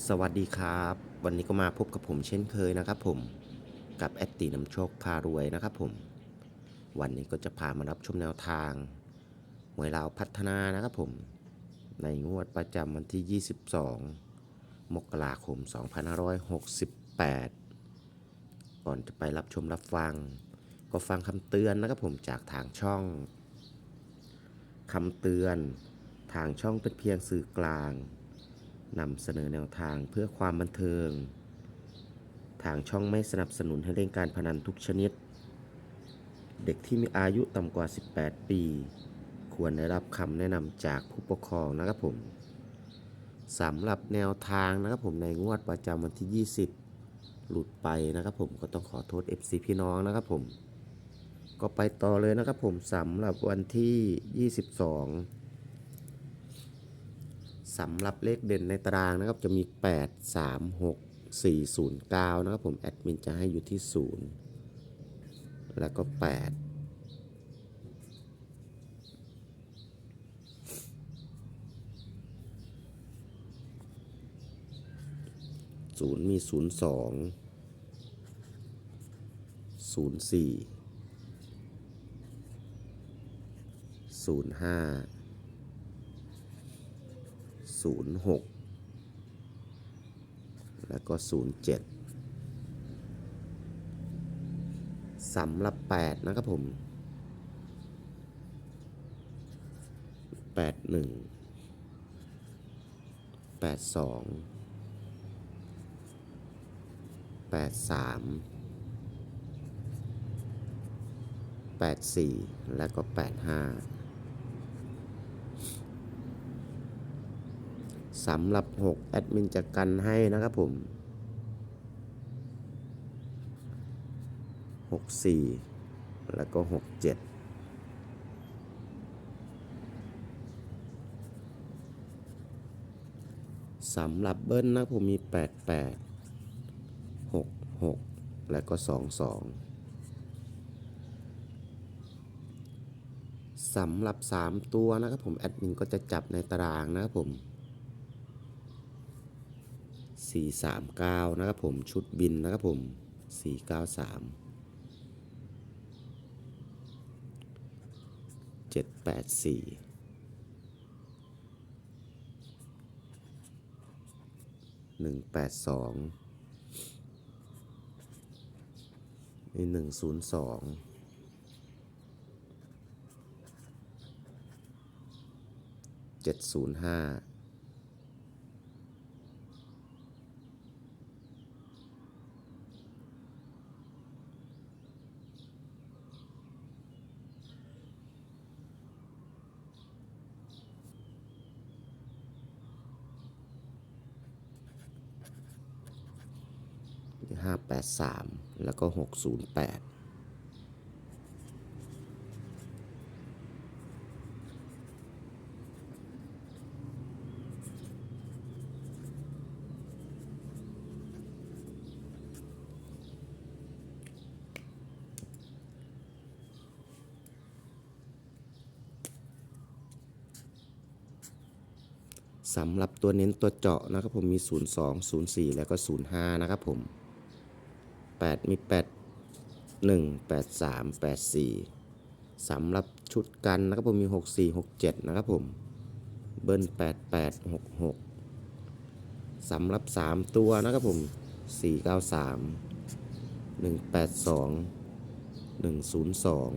สวัสดีครับ วันนี้ก็มาพบกับผมเช่นเคยนะครับผมกับแอดตีนำโชคพารวยนะครับผม วันนี้ก็จะพามารับชมแนวทางหวยลาวพัฒนานะครับผม ในงวดประจำวันที่ 22 มกราคม 2568 ก่อนจะไปรับชมรับฟัง ก็ฟังคำเตือนนะครับผมจากทางช่องคำเตือน ทางช่องเป็นเพียงสื่อกลาง นำเสนอแนวทางเพื่อความบันเทิง ทางช่องไม่สนับสนุนให้เล่นการพนันทุกชนิด เด็กที่มีอายุต่ำกว่า 18 ปี ควรได้รับคำแนะนำจากผู้ปกครองนะครับผมสำหรับแนวทางนะครับผมในงวดประจำวันที่ 20 หลุดไปนะครับผมก็ต้องขอโทษ FC พี่น้องนะครับผม ก็ไปต่อเลยนะครับผมสำหรับวันที่ 22 สำหรับเลขเด่นในตารางนะครับจะมี 8 3 6 4 0 9 นะครับผมแอดมินจะให้อยู่ที่ 0 แล้วก็ 8ศูนย์มีศูนย์สองศูนย์สี่ศูนย์ห้า 06 แล้วก็ 07สำหรับ 8 นะครับผม 81 82 83 84 แล้วก็ 85 สำหรับ 6 แอดมินจะกันให้นะครับผม 64 แล้วก็ 67สำหรับเบิ้ลนะผมมี 88 66 แล้วก็ 22สำหรับ 3 ตัวนะครับผม แอดมินก็จะจับในตารางนะครับผม 439 นะครับผม ชุดบินนะครับผม 493 784 182มีหนึ่งศูนย์สองเจ็ดศูนย์ห้า 583 แล้วก็ 608สำหรับตัวเน้นตัวเจาะนะครับผมมี 02 04 แล้วก็ 05 นะครับผม 8 มี 8 1 8 3 8 4 สำหรับชุดกันนะครับผมมี 6 4 6 7 นะครับผม เบิ้ล8 8 6 6สำหรับ 3 ตัวนะครับผม 4 9 3 1 8 2 1 0 2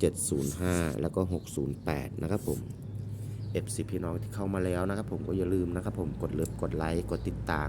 7 0 5 แล้วก็ 608 นะครับผม FC พี่น้องที่เข้ามาแล้วนะครับผมก็อย่าลืมนะครับผมกดเลิฟกดไลค์ กดติดตาม